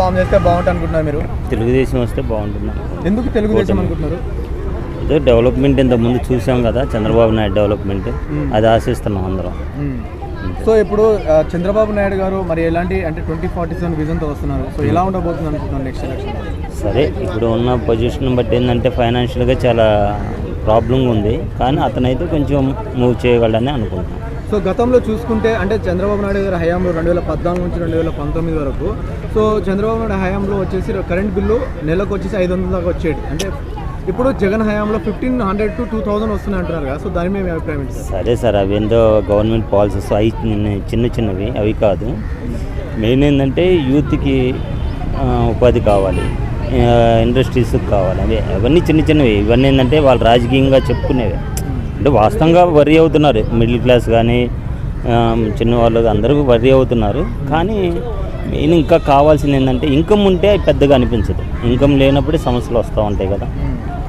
Form చేస్తే బాగుంటుంది అనుకుంటున్నారు మీరు? తెలుగుదేశం వస్తే బాగుంటుంది ఎందుకు తెలుగుదేశం అనుకుంటున్నారు? ఏదో డెవలప్మెంట్ ఇంత ముందు చూసాం కదా చంద్రబాబు నాయుడు డెవలప్మెంట్. అది ఆశిస్తున్నాం అందరం. సో ఇప్పుడు చంద్రబాబు నాయుడు గారు మరి ఎలాంటి అంటే ట్వంటీ ఫార్టీ సెవెన్ విజన్తో వస్తున్నారు. సో ఎలా ఉండబోతుంది అనుకుంటున్నారు నెక్స్ట్ ఎలక్షన్ సరే ఇప్పుడు ఉన్న పొజిషన్ బట్టి ఏంటంటే ఫైనాన్షియల్గా చాలా ప్రాబ్లం ఉంది. కానీ అతనైతే కొంచెం మూవ్ చేయగలడని అనుకుంటున్నాం. సో గతంలో చూసుకుంటే అంటే చంద్రబాబు నాయుడు గారి హయాంలో రెండు వేల పద్నాలుగు నుంచి రెండు వేల పంతొమ్మిది వరకు సో చంద్రబాబు నాయుడు హయాంలో వచ్చేసి కరెంట్ బిల్లు నెలకు వచ్చేసి ఐదు వందల దాకా వచ్చేది. అంటే ఇప్పుడు జగన్ హయాంలో fifteen hundred to two thousand వస్తున్నాయి అంటున్నారు కదా సో దాని మీద అభిప్రాయం సరే? సార్ అవి ఏందో గవర్నమెంట్ పాలసీస్ అవి చిన్న- చిన్నవి అవి కాదు. మెయిన్ ఏంటంటే యూత్కి ఉపాధి కావాలి ఇండస్ట్రీస్కి కావాలి అవే అవన్నీ చిన్న చిన్నవి. ఇవన్నీ ఏంటంటే వాళ్ళు రాజకీయంగా చెప్పుకునేవి. అంటే వాస్తవంగా వరి అవుతున్నారు. మిడిల్ క్లాస్ కానీ చిన్నవాళ్ళు అందరూ వరి అవుతున్నారు. కానీ మెయిన్ ఇంకా కావాల్సింది ఏంటంటే ఇన్కమ్ ఉంటే పెద్దగా అనిపించదు. ఇన్కమ్ లేనప్పుడే సమస్యలు వస్తూ ఉంటాయి కదా.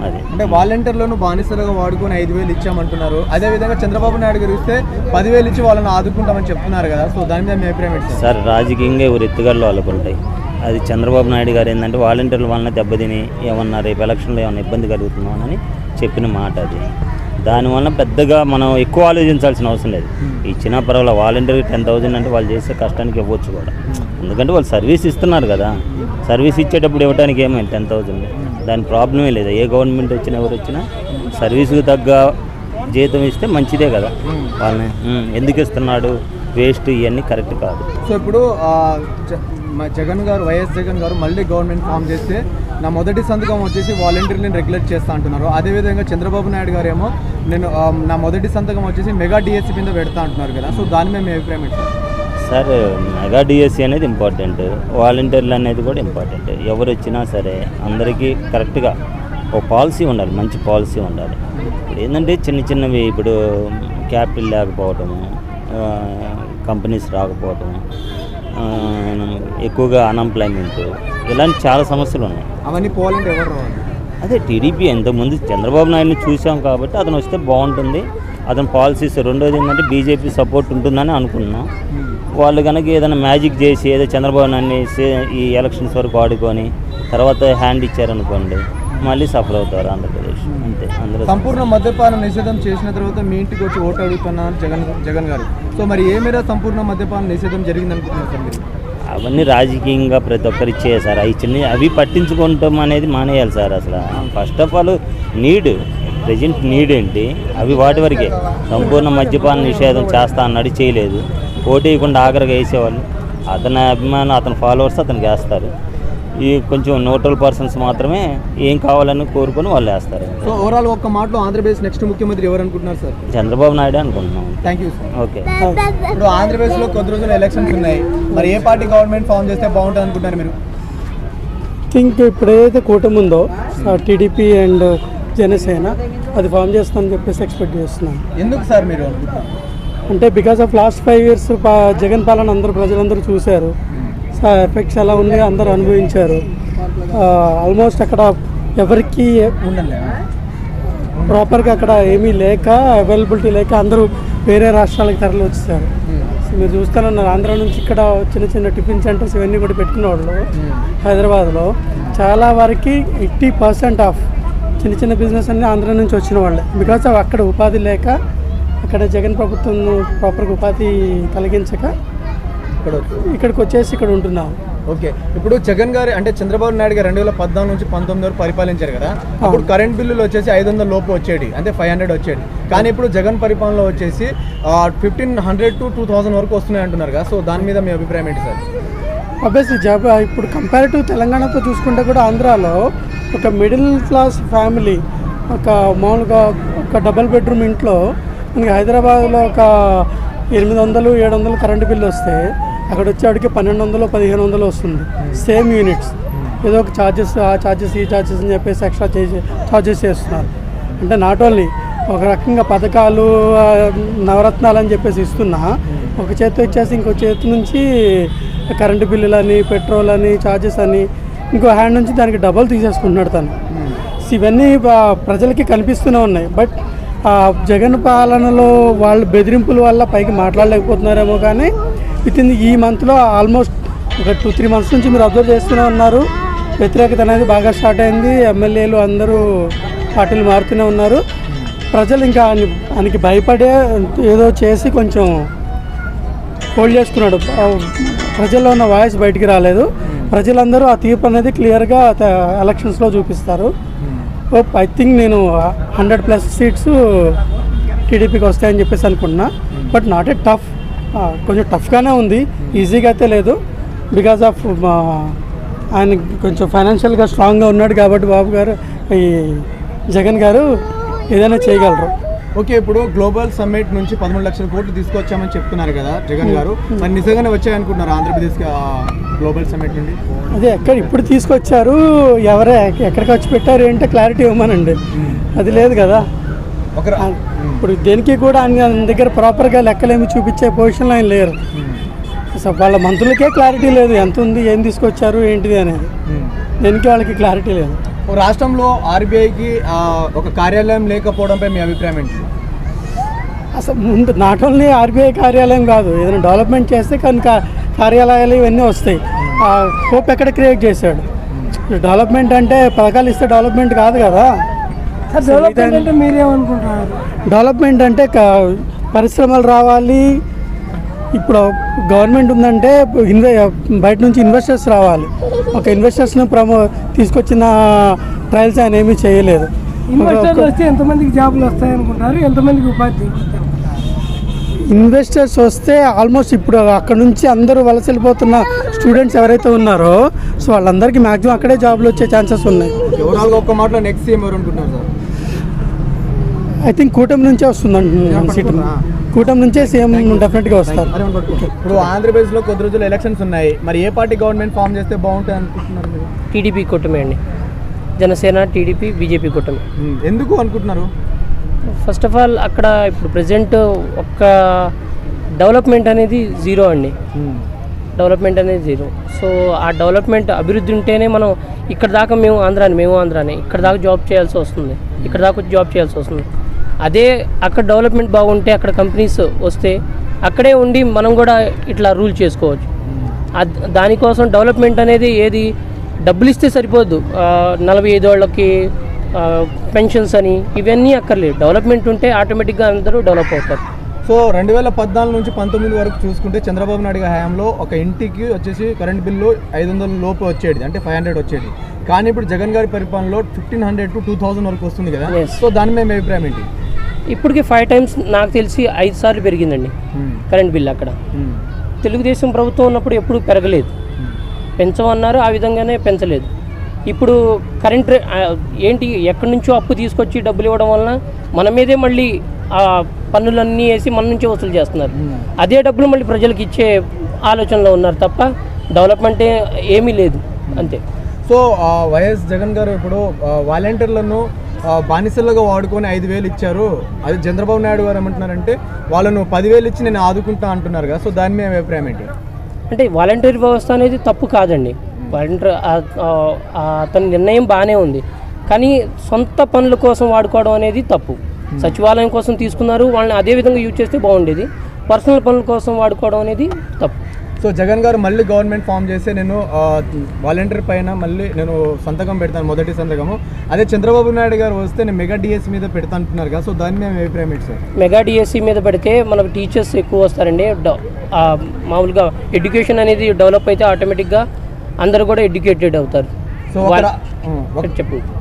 అది. అంటే వాలంటీర్లను బానిసలుగా వాడుకొని ఐదు వేలు ఇచ్చామంటున్నారు. అదే విధంగా చంద్రబాబు నాయుడు గారు ఇస్తే పదివేలు ఇచ్చి వాళ్ళని ఆదుకుంటామని చెప్తున్నారు కదా. సో దాని మీద మీ అభిప్రాయం సార్ రాజకీయంగా ఎవరు ఎత్తుగడలు వాళ్ళకు ఉంటాయి. అది చంద్రబాబు నాయుడు గారు ఏంటంటే వాలంటీర్ల వలన దెబ్బతిని ఏమన్నా రేపు ఎలక్షన్లో ఏమైనా ఇబ్బంది కలుగుతున్నామని చెప్పిన మాట అది. దానివల్ల పెద్దగా మనం ఎక్కువ ఆలోచించాల్సిన అవసరం లేదు. ఇచ్చిన పర్వాలేదు. వాలంటీర్కి టెన్ థౌజండ్ అంటే వాళ్ళు చేసే కష్టానికి ఇవ్వచ్చు కూడా. ఎందుకంటే వాళ్ళు సర్వీస్ ఇస్తున్నారు కదా. సర్వీస్ ఇచ్చేటప్పుడు ఇవ్వడానికి ఏమైంది? టెన్ థౌజండ్ దాని ప్రాబ్లమే లేదు. ఏ గవర్నమెంట్ వచ్చినా ఎవరు వచ్చినా సర్వీస్కి తగ్గ జీతం ఇస్తే మంచిదే కదా. వాళ్ళని "ఉమ్, ఎందుకు ఇస్తున్నాడు? వేస్ట్ ఇవన్నీ కరెక్ట్ కాదు. సో ఇప్పుడు జగన్ గారు వైఎస్ జగన్ గారు మళ్ళీ గవర్నమెంట్ ఫామ్ చేస్తే నా మొదటి సంతకం వచ్చేసి వాలంటీర్లను రెగ్యులేట్ చేస్తా అంటున్నారు. అదేవిధంగా చంద్రబాబు నాయుడు గారు ఏమో నేను నా మొదటి సంతకం వచ్చేసి మెగా డిఎస్సీ కింద పెడతా అంటున్నారు కదా. సో దాని మీద మీ అభిప్రాయం ఏంటి? సార్? మెగా డిఎస్సీ అనేది ఇంపార్టెంట్ వాలంటీర్లు అనేది కూడా ఇంపార్టెంట్ ఎవరు వచ్చినా సరే అందరికీ కరెక్ట్గా ఒక పాలసీ ఉండాలి మంచి పాలసీ ఉండాలి. ఇప్పుడు ఏంటంటే చిన్న చిన్నవి ఇప్పుడు క్యాపిటల్ లేకపోవటము కంపెనీస్ రాకపోవటము ఎక్కువగా అన్ఎంప్లాయ్మెంట్ ఇలాంటి చాలా సమస్యలు ఉన్నాయి. అవన్నీ పోవాలంటే ఎవరు అదే టీడీపీ ఎంతమంది చంద్రబాబు నాయుడుని చూసాం కాబట్టి అతను వస్తే బాగుంటుంది. అతని పాలసీస్ రెండోది ఏంటంటే బీజేపీ సపోర్ట్ ఉంటుందని అనుకున్నాం వాళ్ళు కనుక ఏదైనా మ్యాజిక్ చేసి ఏదో చంద్రబాబు నాయుడిని ఈ ఎలక్షన్స్ వరకు ఆడుకొని తర్వాత హ్యాండ్ ఇచ్చారనుకోండి మళ్ళీ సఫర్ అవుతారు ఆంధ్రప్రదేశ్. అంతే అందరూ సంపూర్ణ మద్యపాన నిషేధం చేసిన తర్వాత మీ ఇంటికి వచ్చి ఓటు అడుగుతున్నారు జగన్ జగన్ గారు. సో మరి ఏ మేర సంపూర్ణ మద్యపాన నిషేధం జరిగింది అనుకుంటున్నారు సార్ మీరు? అవన్నీ రాజకీయంగా ప్రతి ఒక్కరు ఇచ్చేయాలి సార్. అవి చిన్న అవి పట్టించుకుంటాం అనేది మానేయాలి సార్ అసలు. First of all need present need ఏంటి? అవి వాటి వరకే. సంపూర్ణ మద్యపాన నిషేధం చేస్తా అన్నాడు చేయలేదు ఓటు వేయకుండా ఆఖరిగా వేసేవాళ్ళు. అతని అభిమానం అతని ఫాలోవర్స్ అతనికి వేస్తారు. ఈ కొంచెం న్యూట్రల్ పర్సన్స్ మాత్రమే ఏం కావాలని కోరుకొని వాళ్ళు వేస్తారు. సో ఓవరాల్ ఒక్క మాటలో ఆంధ్రప్రదేశ్ నెక్స్ట్ ముఖ్యమంత్రి ఎవరు అనుకుంటున్నారు సార్ చంద్రబాబు నాయుడు అనుకుంటున్నాం. థ్యాంక్ యూ సార్ ఓకే ఇప్పుడు ఆంధ్రప్రదేశ్లో కొద్ది రోజులు ఎలక్షన్స్ ఉన్నాయి. మరి ఏ పార్టీ గవర్నమెంట్ ఫామ్ చేస్తే బాగుంటుంది అనుకుంటారు మీరు? థింక్ ఇప్పుడు ఏదైతే కూటమి ఉందో టీడీపీ అండ్ జనసేన అది ఫామ్ చేస్తానని చెప్పేసి ఎక్స్పెక్ట్ చేస్తున్నాను ఎందుకు సార్ మీరు? అంటే because of last five years Jagan పాలన అందరూ ప్రజలందరూ చూశారు. ఎఫెక్ట్స్ ఎలా ఉంది అందరూ అనుభవించారు. ఆల్మోస్ట్ అక్కడ ఎవరికి ప్రాపర్గా అక్కడ ఏమీ లేక అవైలబిలిటీ లేక అందరూ వేరే రాష్ట్రాలకు తరలి వచ్చేసారు. సో మీరు చూస్తానన్నారు ఆంధ్ర నుంచి ఇక్కడ చిన్న చిన్న టిఫిన్ సెంటర్స్ ఇవన్నీ కూడా పెట్టుకున్న వాళ్ళు హైదరాబాద్లో. చాలా వరకు ఎయిటీ పర్సెంట్ ఆఫ్ చిన్న చిన్న బిజినెస్ అన్ని ఆంధ్ర నుంచి వచ్చిన వాళ్ళే. బికాస్ అక్కడ ఉపాధి లేక అక్కడ జగన్ ప్రభుత్వం ప్రాపర్గా ఉపాధి కలిగించక ఇక్కడ ఇక్కడికి వచ్చేసి ఇక్కడ ఉంటున్నారు ఓకే. ఇప్పుడు జగన్ గారు అంటే చంద్రబాబు నాయుడు గారు రెండు వేల పద్నాలుగు నుంచి పంతొమ్మిది వరకు పరిపాలించారు కదా. అప్పుడు కరెంట్ బిల్లులు వచ్చేసి ఐదు వందల లోపు వచ్చేది అంటే ఫైవ్ హండ్రెడ్ వచ్చేది కానీ ఇప్పుడు జగన్ పరిపాలనలో వచ్చేసి fifteen hundred to two thousand వరకు వస్తున్నాయి అంటున్నారు కదా. సో దాని మీద మీ అభిప్రాయం ఏంటి సార్? ఆబ్వియస్లీ జాబ్ ఇప్పుడు కంపారిటివ్ తెలంగాణతో చూసుకుంటే కూడా ఆంధ్రాలో ఒక మిడిల్ క్లాస్ ఫ్యామిలీ ఒక మామూలుగా ఒక డబల్ బెడ్రూమ్ ఇంట్లో మనకి హైదరాబాద్లో ఒక ఎనిమిది వందలు ఏడు వందలు కరెంటు బిల్లు వస్తే అక్కడ వచ్చేవాడికి పన్నెండు వందలు పదిహేను వందలు వస్తుంది. Same units. ఏదో ఒక ఛార్జెస్ ఆ ఛార్జెస్ ఈ ఛార్జెస్ అని చెప్పేసి ఎక్స్ట్రా చేసి ఛార్జెస్ చేస్తున్నారు. అంటే నాట్ ఓన్లీ ఒక రకంగా పథకాలు నవరత్నాలు అని చెప్పేసి ఇస్తున్నా ఒక చేతి ఇచ్చేసి ఇంకో చేతి నుంచి కరెంటు బిల్లులని పెట్రోల్ అని ఛార్జెస్ అని ఇంకో హ్యాండ్ నుంచి దానికి డబల్ తీసేసుకుంటున్నాడు తను. సో ఇవన్నీ ప్రజలకి కనిపిస్తూనే ఉన్నాయి. బట్ జగన్ పాలనలో వాళ్ళు బెదిరింపుల వల్ల పైకి మాట్లాడలేకపోతున్నారేమో కానీ విత్ ఇన్ ఈ మంత్లో ఆల్మోస్ట్ ఒక టూ త్రీ మంత్స్ నుంచి మీరు అబ్జర్వ్ చేస్తూనే ఉన్నారు. వ్యతిరేకత అనేది బాగా స్టార్ట్ అయింది. ఎమ్మెల్యేలు అందరూ పార్టీలు మారుతూనే ఉన్నారు. ప్రజలు ఇంకా ఆయన- ఆయనకి భయపడే ఏదో చేసి కొంచెం హోల్డ్ చేసుకున్నాడు ప్రజల్లో ఉన్న వాయిస్ బయటికి రాలేదు. ప్రజలందరూ ఆ తీర్పు అనేది క్లియర్గా ఎలక్షన్స్లో చూపిస్తారు. హోప్ ఐ థింక్ నేను హండ్రెడ్ ప్లస్ సీట్స్ టీడీపీకి వస్తాయని చెప్పేసి అనుకుంటున్నా. బట్ నాట్ ఏ టఫ్ కొంచెం టఫ్గానే ఉంది. ఈజీగా అయితే లేదు. బికాజ్ ఆఫ్ ఆయన కొంచెం ఫైనాన్షియల్గా స్ట్రాంగ్గా ఉన్నాడు కాబట్టి బాబు గారు ఈ జగన్ గారు ఏదైనా చేయగలరు. ఓకే ఇప్పుడు గ్లోబల్ సమ్మిట్ నుంచి పదమూడు లక్షల కోట్లు తీసుకొచ్చామని చెప్తున్నారు కదా జగన్ గారు. మరి నిజంగానే వచ్చాయనుకుంటున్నారు ఆంధ్రప్రదేశ్ గ్లోబల్ సమ్మిట్ నుండి? అదే ఎక్కడ ఇప్పుడు తీసుకొచ్చారు ఎవరే ఎక్కడికి వచ్చి పెట్టారు ఏంటో క్లారిటీ ఇవ్వమనండి. అది లేదు కదా. ఇప్పుడు దేనికి కూడా ఆయన దగ్గర ప్రాపర్గా లెక్కలేమి చూపించే పొజిషన్లో ఆయన లేరు. అసలు వాళ్ళ మంత్రులకే క్లారిటీ లేదు ఎంత ఉంది ఏం తీసుకొచ్చారు ఏంటిది అనేది. దేనికి వాళ్ళకి క్లారిటీ లేదు. రాష్ట్రంలో ఆర్బీఐకి ఒక కార్యాలయం లేకపోవడంపై మీ అభిప్రాయం ఏంటి? అసలు ముందు నాట్ ఓన్లీ ఆర్బీఐ కార్యాలయం కాదు ఏదైనా డెవలప్మెంట్ చేస్తే కానీ కా- కార్యాలయాలు ఇవన్నీ వస్తాయి. ఆ హోప్ ఎక్కడ క్రియేట్ చేశాడు? డెవలప్మెంట్ అంటే పథకాలు ఇస్తే డెవలప్మెంట్ కాదు కదా. డెవలప్మెంట్ అంటే మీరేమనుకుంటున్నారు? డెవలప్మెంట్ అంటే పరిశ్రమలు రావాలి ఇప్పుడు గవర్నమెంట్ ఉందంటే ఇన్వె బయట నుంచి ఇన్వెస్టర్స్ రావాలి. ఒక ఇన్వెస్టర్స్ను ప్రమో తీసుకొచ్చిన ట్రయల్స్ ఆయన ఏమీ చేయలేదు. ఇన్వెస్టర్లు వస్తే ఎంతమందికి జాబులు వస్తాయి అనుకుంటారు? ఎంతమందికి ఉపాధి? ఇన్వెస్టర్స్ వస్తే ఆల్మోస్ట్ ఇప్పుడు అక్కడ నుంచి అందరూ వలస వెళ్ళిపోతున్న స్టూడెంట్స్ ఎవరైతే ఉన్నారో సో వాళ్ళందరికీ మ్యాక్సిమం అక్కడే జాబ్లు వచ్చే ఛాన్సెస్ ఉన్నాయి. ఓవరాల్గా ఒక్క మాటలో నెక్స్ట్ ఎవరు అనుకుంటున్నారు సార్? ఐ థింక్ కూటమి నుంచే వస్తుందండి సీట్ కూటమి నుంచే సీఎం డెఫినెట్గా వస్తారు. ఇప్పుడు ఆంధ్రప్రదేశ్లో కొద్ది రోజులు ఎలక్షన్స్ ఉన్నాయి. మరి ఏ పార్టీ గవర్నమెంట్ ఫామ్ చేస్తే బాగుంటుంది అనుకుంటున్నారు టీడీపీ కూటమి అండి. జనసేన టీడీపీ బీజేపీ కూటమి. ఎందుకు అనుకుంటున్నారు? ఫస్ట్ ఆఫ్ ఆల్ అక్కడ ఇప్పుడు ప్రజెంట్ ఒక్క డెవలప్మెంట్ అనేది జీరో అండి. డెవలప్మెంట్ అనేది జీరో సో ఆ డెవలప్మెంట్ అభివృద్ధి ఉంటేనే మనం ఇక్కడ దాకా మేము ఆంధ్రాని మేము ఆంధ్రాని. ఇక్కడ దాకా జాబ్ చేయాల్సి వస్తుంది. ఇక్కడ దాకా జాబ్ చేయాల్సి వస్తుంది. అదే అక్కడ డెవలప్మెంట్ బాగుంటే అక్కడ కంపెనీస్ వస్తే అక్కడే ఉండి మనం కూడా ఇట్లా రూల్ చేసుకోవచ్చు. దానికోసం డెవలప్మెంట్ అనేది ఏది డబ్బులు ఇస్తే సరిపోద్దు ఆ, నలభై ఐదు వాళ్ళకి పెన్షన్స్ అని ఇవన్నీ అక్కర్లేదు. డెవలప్మెంట్ ఉంటే ఆటోమేటిక్గా అందరూ డెవలప్ అవుతారు. సో రెండు వేల పద్నాలుగు నుంచి పంతొమ్మిది వరకు చూసుకుంటే చంద్రబాబు నాయుడు హయాంలో ఒక ఇంటికి వచ్చేసి కరెంట్ బిల్లు ఐదు వందల లోపు వచ్చేది. అంటే ఫైవ్ హండ్రెడ్ వచ్చేది. కానీ ఇప్పుడు జగన్ గారి పరిపాలనలో fifteen hundred to two thousand వరకు వస్తుంది కదా. సో దాని మీద మీ అభిప్రాయం ఏంటి? ఇప్పటికి ఫైవ్ టైమ్స్ నాకు తెలిసి ఐదు సార్లు పెరిగిందండి కరెంట్ బిల్ అక్కడ. తెలుగుదేశం ప్రభుత్వం ఉన్నప్పుడు ఎప్పుడు పెరగలేదు. పెంచమన్నారు ఆ విధంగానే పెంచలేదు. ఇప్పుడు కరెంట్ ఏంటి ఎక్కడి నుంచో అప్పు తీసుకొచ్చి డబ్బులు ఇవ్వడం వలన మన మీదే మళ్ళీ ఆ పన్నులన్నీ వేసి మన నుంచే వసూలు చేస్తున్నారు. అదే డబ్బులు మళ్ళీ ప్రజలకు ఇచ్చే ఆలోచనలో ఉన్నారు తప్ప డెవలప్మెంట్ ఏమీ లేదు. అంతే. సో వైఎస్ జగన్ గారు ఇప్పుడు వాలంటీర్లను బానిసలుగా వాడుకొని ఐదు వేలు ఇచ్చారు. అది చంద్రబాబు నాయుడు గారు ఏమంటున్నారంటే వాళ్ళను పదివేలు ఇచ్చి నేను ఆదుకుంటా అంటున్నారు కదా సో దాని మీద మీ అభిప్రాయం ఏంటి? అంటే వాలంటీర్ వ్యవస్థ అనేది తప్పు కాదండి. వాలంటీర్ అతని నిర్ణయం బాగానే ఉంది. కానీ సొంత పనుల కోసం వాడుకోవడం అనేది తప్పు. సచివాలయం కోసం తీసుకున్నారు వాళ్ళని అదే విధంగా యూజ్ చేస్తే బాగుండేది. పర్సనల్ పనుల కోసం వాడుకోవడం అనేది తప్పు. సో జగన్ గారు మళ్ళీ గవర్నమెంట్ ఫామ్ చేస్తే నేను వాలంటీర్ పైన మళ్ళీ నేను సంతకం పెడతాను మొదటి సంతకము. అదే చంద్రబాబు నాయుడు గారు వస్తే నేను మెగా డిఎస్ మీద పెడతా అంటున్నారు కదా సో దాని మీద మీ అభిప్రాయం ఏంటి సార్? మెగా డిఎస్సి మీద పెడితే మనకు టీచర్స్ ఎక్కువ వస్తారండి. మామూలుగా ఎడ్యుకేషన్ అనేది డెవలప్ అయితే ఆటోమేటిక్గా అందరూ కూడా ఎడ్యుకేటెడ్ అవుతారు. సో ఆ,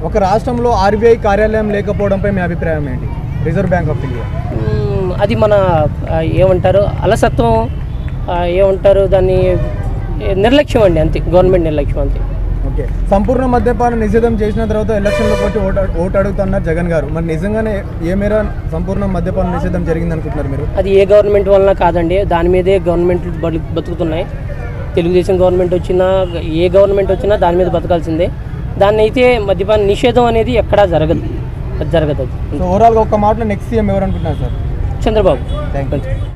ఒక- రాష్ట్రంలో ఆర్బీఐ కార్యాలయం లేకపోవడంపై మీ అభిప్రాయం ఏంటి? Reserve bank of India. మ్మ్, అది మన ఏమంటారు అలసత్వం ఏమంటారు దాన్ని నిర్లక్ష్యం అండి అంతే గవర్నమెంట్ నిర్లక్ష్యం అంతే. ఓకే. సంపూర్ణ మద్యపాన నిషేధం చేసిన తర్వాత ఎలక్షన్లోకి వచ్చి ఓటు ఓటు అడుగుతున్నారు జగన్ గారు. మరి నిజంగానే ఏ మేర సంపూర్ణ మద్యపాన నిషేధం జరిగింది అనుకుంటున్నారు మీరు? అది ఏ గవర్నమెంట్ వలన కాదండి. దాని మీదే గవర్నమెంట్ బతుకుతున్నాయి. తెలుగుదేశం గవర్నమెంట్ వచ్చినా ఏ గవర్నమెంట్ వచ్చినా దాని మీద బతకాల్సిందే. దాన్ని అయితే మద్యపాన నిషేధం అనేది ఎక్కడా జరగదు. అది జరగదు ఓవరాల్గా ఒక మాటలో నెక్స్ట్ సీఎం ఎవరు అనుకుంటున్నారు సార్ చంద్రబాబు. Thank you